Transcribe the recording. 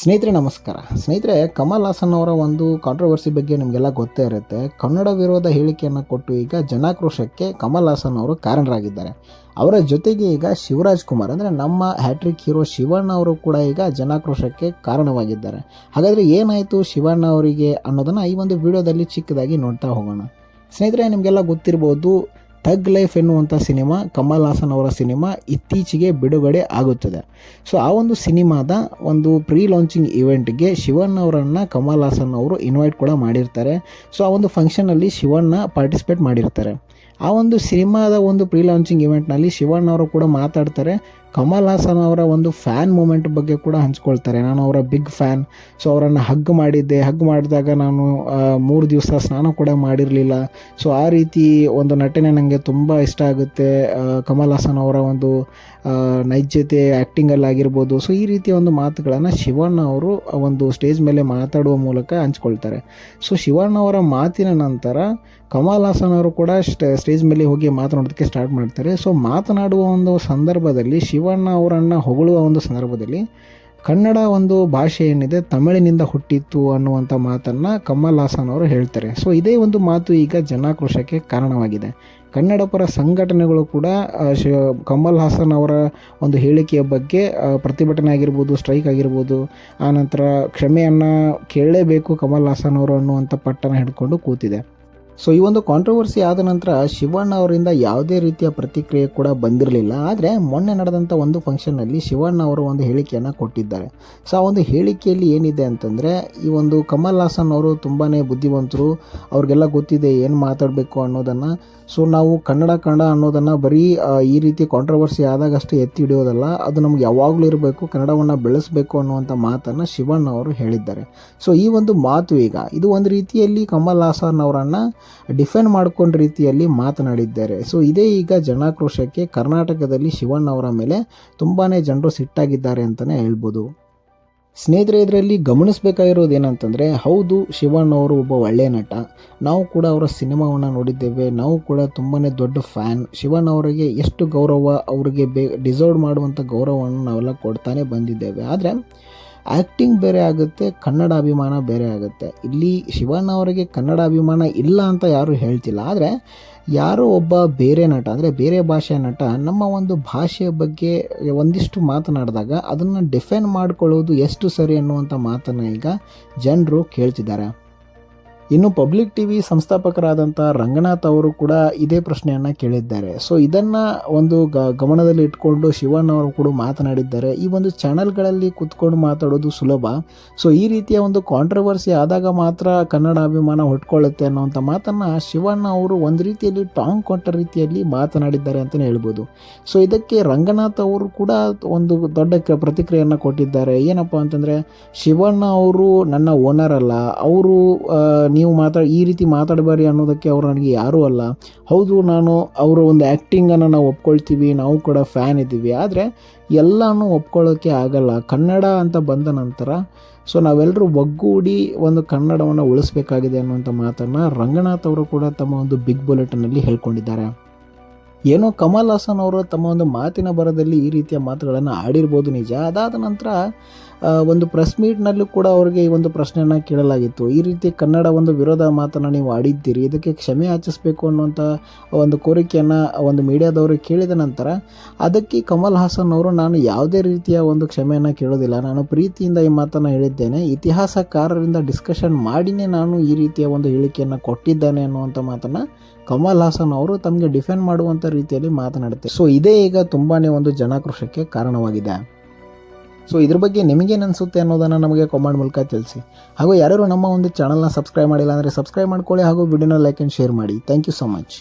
ಸ್ನೇಹಿತರೆ, ನಮಸ್ಕಾರ. ಸ್ನೇಹಿತರೆ, ಕಮಲ್ ಹಾಸನ್ ಅವರ ಒಂದು ಕಾಂಟ್ರವರ್ಸಿ ಬಗ್ಗೆ ನಿಮಗೆಲ್ಲ ಗೊತ್ತೇ ಇರುತ್ತೆ. ಕನ್ನಡ ವಿರೋಧ ಹೇಳಿಕೆಯನ್ನು ಕೊಟ್ಟು ಈಗ ಜನಾಕ್ರೋಶಕ್ಕೆ ಕಮಲ್ ಹಾಸನ್ ಅವರು ಕಾರಣರಾಗಿದ್ದಾರೆ. ಅವರ ಜೊತೆಗೆ ಈಗ ಶಿವರಾಜ್ ಕುಮಾರ್, ಅಂದರೆ ನಮ್ಮ ಹ್ಯಾಟ್ರಿಕ್ ಹೀರೋ ಶಿವಣ್ಣ ಅವರು ಕೂಡ ಈಗ ಜನಾಕ್ರೋಶಕ್ಕೆ ಕಾರಣವಾಗಿದ್ದಾರೆ. ಹಾಗಾದರೆ ಏನಾಯಿತು ಶಿವಣ್ಣ ಅವರಿಗೆ ಅನ್ನೋದನ್ನು ಈ ಒಂದು ವಿಡಿಯೋದಲ್ಲಿ ಚಿಕ್ಕದಾಗಿ ನೋಡ್ತಾ ಹೋಗೋಣ. ಸ್ನೇಹಿತರೆ, ನಿಮಗೆಲ್ಲ ಗೊತ್ತಿರ್ಬೋದು ಥಗ್ ಲೈಫ್ ಎನ್ನುವಂಥ ಸಿನಿಮಾ, ಕಮಲ್ ಹಾಸನ್ ಅವರ ಸಿನಿಮಾ ಇತ್ತೀಚೆಗೆ ಬಿಡುಗಡೆ ಆಗುತ್ತದೆ. ಸೊ ಆ ಒಂದು ಸಿನಿಮಾದ ಒಂದು ಪ್ರೀ ಲಾಂಚಿಂಗ್ ಇವೆಂಟ್ಗೆ ಶಿವಣ್ಣ ಅವರನ್ನು, ಕಮಲ್ ಹಾಸನ್ ಅವರು ಇನ್ವೈಟ್ ಕೂಡ ಮಾಡಿರ್ತಾರೆ. ಸೊ ಆ ಒಂದು ಫಂಕ್ಷನಲ್ಲಿ ಶಿವಣ್ಣ ಪಾರ್ಟಿಸಿಪೇಟ್ ಮಾಡಿರ್ತಾರೆ. ಆ ಒಂದು ಸಿನಿಮಾದ ಒಂದು ಪ್ರೀ ಲಾಂಚಿಂಗ್ ಇವೆಂಟ್ನಲ್ಲಿ ಶಿವಣ್ಣ ಅವರು ಕೂಡ ಮಾತಾಡ್ತಾರೆ. ಕಮಲ್ ಹಾಸನ್ ಅವರ ಒಂದು ಫ್ಯಾನ್ ಮೂಮೆಂಟ್ ಬಗ್ಗೆ ಕೂಡ ಹಂಚ್ಕೊಳ್ತಾರೆ. ನಾನು ಅವರ ಬಿಗ್ ಫ್ಯಾನ್ ಸೊ ಅವರನ್ನು ಹಗ್ ಮಾಡಿದ್ದೆ. ಹಗ್ ಮಾಡಿದಾಗ ನಾನು ಮೂರು ದಿವಸ ಸ್ನಾನ ಕೂಡ ಮಾಡಿರಲಿಲ್ಲ. ಸೊ ಆ ರೀತಿ ಒಂದು ನಟನೆ ನನಗೆ ತುಂಬ ಇಷ್ಟ ಆಗುತ್ತೆ. ಕಮಲ್ ಹಾಸನ್ ಅವರ ಒಂದು ನೈಜತೆ ಆ್ಯಕ್ಟಿಂಗಲ್ಲಿ ಆಗಿರ್ಬೋದು. ಸೊ ಈ ರೀತಿಯ ಒಂದು ಮಾತುಗಳನ್ನು ಶಿವಣ್ಣ ಅವರು ಒಂದು ಸ್ಟೇಜ್ ಮೇಲೆ ಮಾತಾಡುವ ಮೂಲಕ ಹಂಚ್ಕೊಳ್ತಾರೆ. ಸೊ ಶಿವಣ್ಣ ಅವರ ಮಾತಿನ ನಂತರ ಕಮಲ್ ಹಾಸನ್ ಅವರು ಕೂಡ ಸ್ಟೇಜ್ ಮೇಲೆ ಹೋಗಿ ಮಾತನಾಡೋದಕ್ಕೆ ಸ್ಟಾರ್ಟ್ ಮಾಡ್ತಾರೆ. ಸೊ ಮಾತನಾಡುವ ಒಂದು ಸಂದರ್ಭದಲ್ಲಿ, ಶಿವಣ್ಣ ಅವರನ್ನು ಹೊಗಳುವ ಒಂದು ಸಂದರ್ಭದಲ್ಲಿ ಕನ್ನಡ ಒಂದು ಭಾಷೆ ಏನಿದೆ, ತಮಿಳಿನಿಂದ ಹುಟ್ಟಿತ್ತು ಅನ್ನುವಂಥ ಮಾತನ್ನು ಕಮಲ್ ಹಾಸನ್ ಅವರು ಹೇಳ್ತಾರೆ. ಸೊ ಇದೇ ಒಂದು ಮಾತು ಈಗ ಜನಾಕ್ರೋಶಕ್ಕೆ ಕಾರಣವಾಗಿದೆ. ಕನ್ನಡ ಪರ ಸಂಘಟನೆಗಳು ಕೂಡ ಶಿ ಕಮಲ್ ಹಾಸನ್ ಅವರ ಒಂದು ಹೇಳಿಕೆಯ ಬಗ್ಗೆ ಪ್ರತಿಭಟನೆ ಆಗಿರ್ಬೋದು, ಸ್ಟ್ರೈಕ್ ಆಗಿರ್ಬೋದು ಆನಂತರ ಕ್ಷಮೆಯನ್ನು ಕೇಳಲೇಬೇಕು ಕಮಲ್ ಹಾಸನ್ ಅವರು ಅನ್ನುವಂಥ ಪಟ್ಟನ ಹಿಡ್ಕೊಂಡು ಕೂತಿದೆ. ಸೊ ಈ ಒಂದು ಕಾಂಟ್ರವರ್ಸಿ ಆದ ನಂತರ ಶಿವಣ್ಣ ಅವರಿಂದ ಯಾವುದೇ ರೀತಿಯ ಪ್ರತಿಕ್ರಿಯೆ ಕೂಡ ಬಂದಿರಲಿಲ್ಲ. ಆದರೆ ಮೊನ್ನೆ ನಡೆದಂಥ ಒಂದು ಫಂಕ್ಷನ್ನಲ್ಲಿ ಶಿವಣ್ಣ ಅವರು ಒಂದು ಹೇಳಿಕೆಯನ್ನು ಕೊಟ್ಟಿದ್ದಾರೆ. ಸೊ ಆ ಒಂದು ಹೇಳಿಕೆಯಲ್ಲಿ ಏನಿದೆ ಅಂತಂದರೆ, ಈ ಒಂದು ಕಮಲ್ ಹಾಸನ್ ಅವರು ತುಂಬಾ ಬುದ್ಧಿವಂತರು, ಅವ್ರಿಗೆಲ್ಲ ಗೊತ್ತಿದೆ ಏನು ಮಾತಾಡಬೇಕು ಅನ್ನೋದನ್ನು. ಸೊ ನಾವು ಕನ್ನಡ ಕನ್ನಡ ಅನ್ನೋದನ್ನು ಬರೀ ಈ ರೀತಿ ಕಾಂಟ್ರವರ್ಸಿ ಆದಾಗಷ್ಟು ಎತ್ತಿ ಹಿಡಿಯೋದಲ್ಲ, ಅದು ನಮ್ಗೆ ಯಾವಾಗಲೂ ಇರಬೇಕು, ಕನ್ನಡವನ್ನು ಬೆಳೆಸಬೇಕು ಅನ್ನುವಂಥ ಮಾತನ್ನು ಶಿವಣ್ಣ ಅವರು ಹೇಳಿದ್ದಾರೆ. ಸೊ ಈ ಒಂದು ಮಾತು ಈಗ, ಇದು ಒಂದು ರೀತಿಯಲ್ಲಿ ಕಮಲ್ ಹಾಸನ್ ಅವರನ್ನು ಡಿಫೆಂಡ್ ಮಾಡ್ಕೊಂಡ ರೀತಿಯಲ್ಲಿ ಮಾತನಾಡಿದ್ದಾರೆ. ಸೊ, ಇದೇ ಈಗ ಜನಾಕ್ರೋಶಕ್ಕೆ ಕರ್ನಾಟಕದಲ್ಲಿ ಶಿವಣ್ಣ ಅವರ ಮೇಲೆ ತುಂಬಾ ಜನರು ಸಿಟ್ಟಾಗಿದ್ದಾರೆ ಅಂತಲೇ ಹೇಳ್ಬೋದು. ಸ್ನೇಹಿತರೆ, ಇದರಲ್ಲಿ ಗಮನಿಸಬೇಕಾಗಿರೋದು ಏನಂತಂದರೆ, ಹೌದು, ಶಿವಣ್ಣ ಅವರು ಒಬ್ಬ ಒಳ್ಳೆಯ ನಟ. ನಾವು ಕೂಡ ಅವರ ಸಿನಿಮಾವನ್ನು ನೋಡಿದ್ದೇವೆ. ನಾವು ಕೂಡ ತುಂಬಾ ದೊಡ್ಡ ಫ್ಯಾನ್. ಶಿವಣ್ಣ ಅವರಿಗೆ ಎಷ್ಟು ಗೌರವ, ಅವರಿಗೆ ಬೇ, ಡಿಸರ್ವ್ ಮಾಡುವಂಥ ಗೌರವವನ್ನು ನಾವೆಲ್ಲ ಕೊಡ್ತಾನೆ ಬಂದಿದ್ದೇವೆ. ಆದರೆ ಆ್ಯಕ್ಟಿಂಗ್ ಬೇರೆ ಆಗುತ್ತೆ, ಕನ್ನಡ ಅಭಿಮಾನ ಬೇರೆ ಆಗುತ್ತೆ. ಇಲ್ಲಿ ಶಿವಣ್ಣ ಅವರಿಗೆ ಕನ್ನಡ ಅಭಿಮಾನ ಇಲ್ಲ ಅಂತ ಯಾರೂ ಹೇಳ್ತಿಲ್ಲ. ಆದರೆ ಯಾರೋ ಒಬ್ಬ ಬೇರೆ ನಟ, ಅಂದರೆ ಬೇರೆ ಭಾಷೆಯ ನಟ, ನಮ್ಮ ಒಂದು ಭಾಷೆಯ ಬಗ್ಗೆ ಒಂದಿಷ್ಟು ಮಾತನಾಡಿದಾಗ ಅದನ್ನು ಡಿಫೆಂಡ್ ಮಾಡಿಕೊಳ್ಳೋದು ಎಷ್ಟು ಸರಿ ಅನ್ನುವಂಥ ಮಾತನ್ನು ಈಗ ಜನರು ಕೇಳ್ತಿದ್ದಾರೆ. ಇನ್ನು ಪಬ್ಲಿಕ್ ಟಿ ವಿ ಸಂಸ್ಥಾಪಕರಾದಂಥ ರಂಗನಾಥ್ ಅವರು ಕೂಡ ಇದೇ ಪ್ರಶ್ನೆಯನ್ನು ಕೇಳಿದ್ದಾರೆ. ಸೊ ಇದನ್ನು ಒಂದು ಗ, ಗಮನದಲ್ಲಿ ಇಟ್ಕೊಂಡು ಶಿವಣ್ಣ ಅವರು ಕೂಡ ಮಾತನಾಡಿದ್ದಾರೆ. ಈ ಒಂದು ಚಾನಲ್ಗಳಲ್ಲಿ ಕುತ್ಕೊಂಡು ಮಾತಾಡೋದು ಸುಲಭ. ಸೊ ಈ ರೀತಿಯ ಒಂದು ಕಾಂಟ್ರವರ್ಸಿ ಆದಾಗ ಮಾತ್ರ ಕನ್ನಡ ಅಭಿಮಾನ ಹೊಟ್ಕೊಳ್ಳುತ್ತೆ ಅನ್ನೋಂಥ ಮಾತನ್ನು ಶಿವಣ್ಣ ಅವರು ಒಂದು ರೀತಿಯಲ್ಲಿ ಟಾಂಗ್ ಕೊಟ್ಟ ರೀತಿಯಲ್ಲಿ ಮಾತನಾಡಿದ್ದಾರೆ ಅಂತಲೇ ಹೇಳ್ಬೋದು. ಸೊ ಇದಕ್ಕೆ ರಂಗನಾಥ್ ಅವರು ಕೂಡ ಒಂದು ದೊಡ್ಡ ಪ್ರತಿಕ್ರಿಯೆಯನ್ನು ಕೊಟ್ಟಿದ್ದಾರೆ. ಏನಪ್ಪ ಅಂತಂದರೆ, ಶಿವಣ್ಣ ಅವರು ನನ್ನ ಓನರ್ ಅಲ್ಲ. ಅವರು ನೀವು ಮಾತಾಡಿ ಈ ರೀತಿ ಮಾತಾಡಬೇಡಿ ಅನ್ನೋದಕ್ಕೆ ಅವರು ನನಗೆ ಯಾರೂ ಅಲ್ಲ. ಹೌದು, ನಾನು ಅವರ ಒಂದು ಆ್ಯಕ್ಟಿಂಗನ್ನು ನಾವು ಒಪ್ಕೊಳ್ತೀವಿ, ನಾವು ಕೂಡ ಫ್ಯಾನ್ ಇದ್ದೀವಿ. ಆದರೆ ಎಲ್ಲನೂ ಒಪ್ಕೊಳ್ಳೋಕ್ಕೆ ಆಗಲ್ಲ. ಕನ್ನಡ ಅಂತ ಬಂದ ನಂತರ ಸೊ ನಾವೆಲ್ಲರೂ ಒಗ್ಗೂಡಿ ಒಂದು ಕನ್ನಡವನ್ನು ಉಳಿಸ್ಬೇಕಾಗಿದೆ ಅನ್ನುವಂಥ ಮಾತನ್ನು ರಂಗನಾಥ್ ಅವರು ಕೂಡ ತಮ್ಮ ಒಂದು ಬಿಗ್ ಬುಲೆಟಿನಲ್ಲಿ ಹೇಳ್ಕೊಂಡಿದ್ದಾರೆ. ಏನೋ ಕಮಲ್ ಹಾಸನ್ ಅವರು ತಮ್ಮ ಒಂದು ಮಾತಿನ ಬರದಲ್ಲಿ ಈ ರೀತಿಯ ಮಾತುಗಳನ್ನು ಆಡಿರ್ಬೋದು ನಿಜ. ಅದಾದ ನಂತರ ಒಂದು ಪ್ರೆಸ್ ಮೀಟ್ನಲ್ಲೂ ಕೂಡ ಅವರಿಗೆ ಈ ಒಂದು ಪ್ರಶ್ನೆಯನ್ನು ಕೇಳಲಾಗಿತ್ತು. ಈ ರೀತಿ ಕನ್ನಡ ಒಂದು ವಿರೋಧ ಮಾತನ್ನು ನೀವು ಆಡಿದ್ದೀರಿ, ಇದಕ್ಕೆ ಕ್ಷಮೆ ಯಾಚಿಸಬೇಕು ಅನ್ನುವಂಥ ಒಂದು ಕೋರಿಕೆಯನ್ನು ಒಂದು ಮೀಡಿಯಾದವರು ಕೇಳಿದ ನಂತರ, ಅದಕ್ಕೆ ಕಮಲ್ ಹಾಸನ್ ಅವರು ನಾನು ಯಾವುದೇ ರೀತಿಯ ಒಂದು ಕ್ಷಮೆಯನ್ನು ಕೇಳೋದಿಲ್ಲ. ನಾನು ಪ್ರೀತಿಯಿಂದ ಈ ಮಾತನ್ನು ಹೇಳಿದ್ದೇನೆ. ಇತಿಹಾಸಕಾರರಿಂದ ಡಿಸ್ಕಷನ್ ಮಾಡಿನೇ ನಾನು ಈ ರೀತಿಯ ಒಂದು ಹೇಳಿಕೆಯನ್ನು ಕೊಟ್ಟಿದ್ದೇನೆ ಅನ್ನುವಂಥ ಮಾತನ್ನು ಕಮಲ್ ಹಾಸನ್ ಅವರು ತಮಗೆ ಡಿಫೆಂಡ್ ಮಾಡುವಂಥ ರೀತಿಯಲ್ಲಿ ಮಾತನಾಡುತ್ತೆ. ಸೊ ಇದೇ ಈಗ ತುಂಬಾ ಒಂದು ಜನಾಕ್ರೋಶಕ್ಕೆ ಕಾರಣವಾಗಿದೆ. ಸೊ ಇದ್ರ ಬಗ್ಗೆ ನಿಮಗೇನು ಅನಿಸುತ್ತೆ ಅನ್ನೋದನ್ನು ನಮಗೆ ಕಮೆಂಟ್ ಮೂಲಕ ತಿಳಿಸಿ. ಹಾಗೂ ಯಾರು ನಮ್ಮ ಒಂದು ಚಾನಲ್ನ ಸಬ್ಸ್ಕ್ರೈಬ್ ಮಾಡಿಲ್ಲ ಅಂದರೆ ಸಬ್ಸ್ಕ್ರೈಬ್ ಮಾಡ್ಕೊಳ್ಳಿ ಹಾಗೂ ವಿಡಿಯೋನ ಲೈಕ್ ಆ್ಯಂಡ್ ಶೇರ್ ಮಾಡಿ. Thank you so much